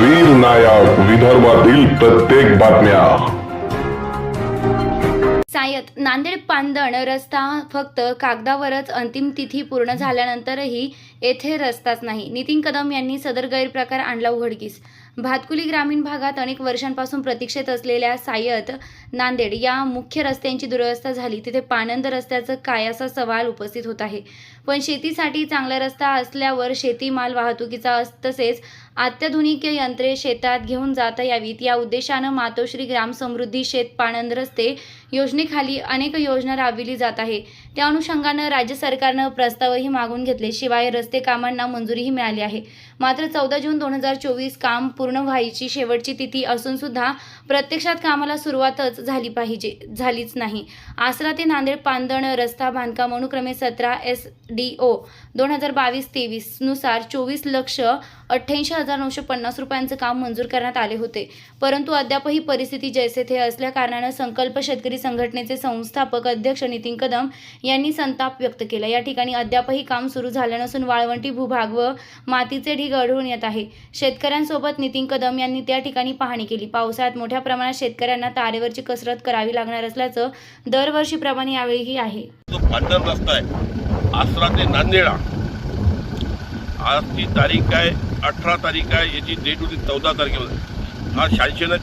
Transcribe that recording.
वीर नायक विदर्भातील प्रत्येक बातम्या. सायत नांदेड पांदण रस्ता फक्त कागदावरच अंतिम तिथी पूर्ण झाल्यानंतरही येथे रस्ताच नाही. नितीन कदम यांनी सदर गैरप्रकार आणला उघडकीस. भातकुली ग्रामीण भागात अनेक वर्षांपासून प्रतीक्षेत असलेल्या सायत नांदेड या मुख्य रस्त्यांची दुरवस्था झाली. तिथे पाणंद रस्त्याचं काय असा सवाल उपस्थित होत आहे. पण शेतीसाठी चांगला रस्ता असल्यावर शेतीमाल वाहतुकीचा तसेच अत्याधुनिक यंत्रे शेतात घेऊन जाता यावीत. या उद्देशानं मातोश्री ग्राम समृद्धी शेत पाणंद रस्ते योजनेखाली अनेक योजना राबविली जात आहे. त्या अनुषंगानं राज्य सरकारनं प्रस्तावही मागून घेतले. शिवाय रस्ते कामांना मंजुरीही मिळाली आहे. मात्र चौदा जून दोन हजार चोवीस काम पूर्ण व्हायची शेवटची तिथी असून सुद्धा प्रत्यक्षात कामाला सुरुवातच झाली पाहिजे झालीच नाही. आसरा ते नांदेड पांदण रस्ता बांधकाम अनुक्रमे सतरा एस डी ओ दोन हजार बावीस तेवीसनुसार चोवीस लक्ष अठ्ठ्याऐंशी हजार नऊशे पन्नास रुपयांचं काम मंजूर करण्यात आले होते. परंतु अद्यापही परिस्थिती जैसे थे असल्या कारणानं संकल्प शेतकरी संघटनेचे संस्थापक अध्यक्ष नितीन कदम यांनी संताप व्यक्त केला. या ठिकाणी अद्यापही काम सुरू झालं नसून वाळवंटी भूभाग व मातीचे ढीग आढळून येत आहे. शेतकऱ्यांसोबत नितीन कदम यांनी त्या ठिकाणी पाहणी केली. पावसाळ्यात मोठ्या प्रमाणात शेतकऱ्यांना तारेवरची कसरत करावी लागणार असल्याचं दरवर्षीप्रमाणे यावेळीही आहे. जो पांढर रस्ता आहे आसरा ते नांदेडा. आजची तारीख आहे अठरा तारीख आहे याची डेट होती चौदा तारखेला हा शहाऐंशी